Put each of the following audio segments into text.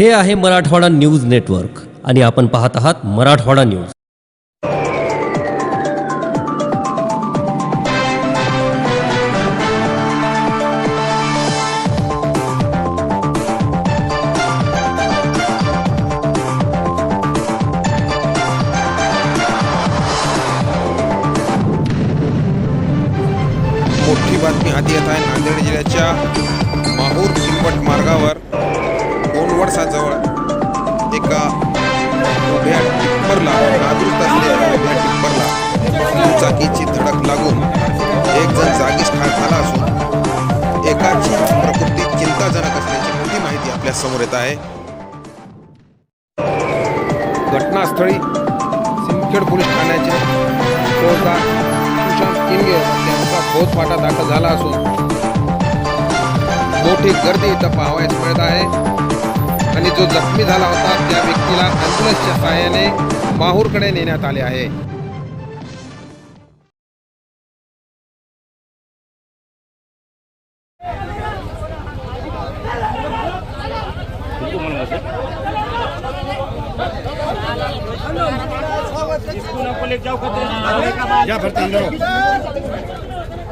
हे आहे Marathwada news network आणि आपण पाहत आहात मराठवाडा न्यूज. मोठी बातमी हाती येत आहे नांदेड जिल्ह्याच्या माहूर किंपट मार्गावर. कोनवडसाजवळ एका उभ्या टिप्परला नादृत असलेल्या उभ्या टिप्परला दुचाकीची धडक लागून एक जण जागीच ठार झाला असून एकाची प्रकृती चिंताजनक असल्याची मोठी माहिती आपल्यासमोर येत आहे. घटनास्थळी सिंदखेड पोलीस ठाण्याचे फौजदार सुशांत किंगे यांचा फौजफाटा दाखल झाला असून मोठी गर्दी इथं पाहावयास मिळत आहे. जो जखमी झाला होता त्या व्यक्तीला ॲम्ब्युलन्सच्या सहाय्याने माहूरकडे नेण्यात आले आहे. वो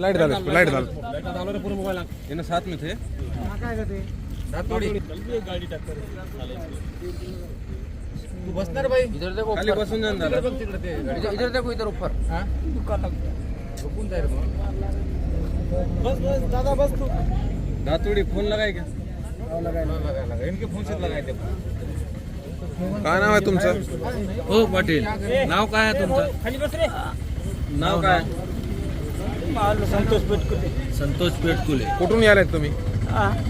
नहीं आती वो जगह पे भरती है, आती वो वो तो अंदर हो गज्जू, अंदर से। गज्जू अंदर अंदर हो गज्जू गज्जू पकड़ लाइट डाल लाइट डाल इन साथ में थे खाली बसून जाऊन दादा इधर देखो इधर ऊपर. दातुडी फोन लगाय का? इनके फोन से लगाए थे काय नाव आहे तुमचं? हो. पाटील. नाव काय आहे तुमचं? नाव काय? संतोष पेटकुले. संतोष पेटकुले. कुठून यालाय तुम्ही?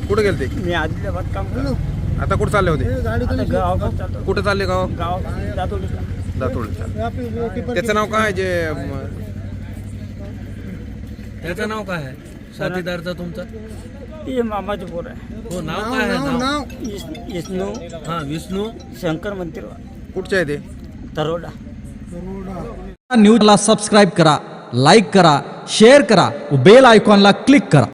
कुठे गेलते? मी आदिलाबाद काम करतो आता कुठे चालले होते? आता गावाकडे चालतो कुठे चालले गाव? गाव जातो दातोडीच्या त्याचं नाव काय आहे जे म, त्याचं नाव काय आहे? साथीदारचा तुमचा? ते मामाचे पोर आहे. हो नाव काय आहे नाव इस- विष्णू. हा विष्णू? शंकर मंदिर कुठचे आहे ते? तरोडा न्यूजला सबस्क्राईब करा लाईक करा शेअर करा. बेल आयकॉनला क्लिक करा.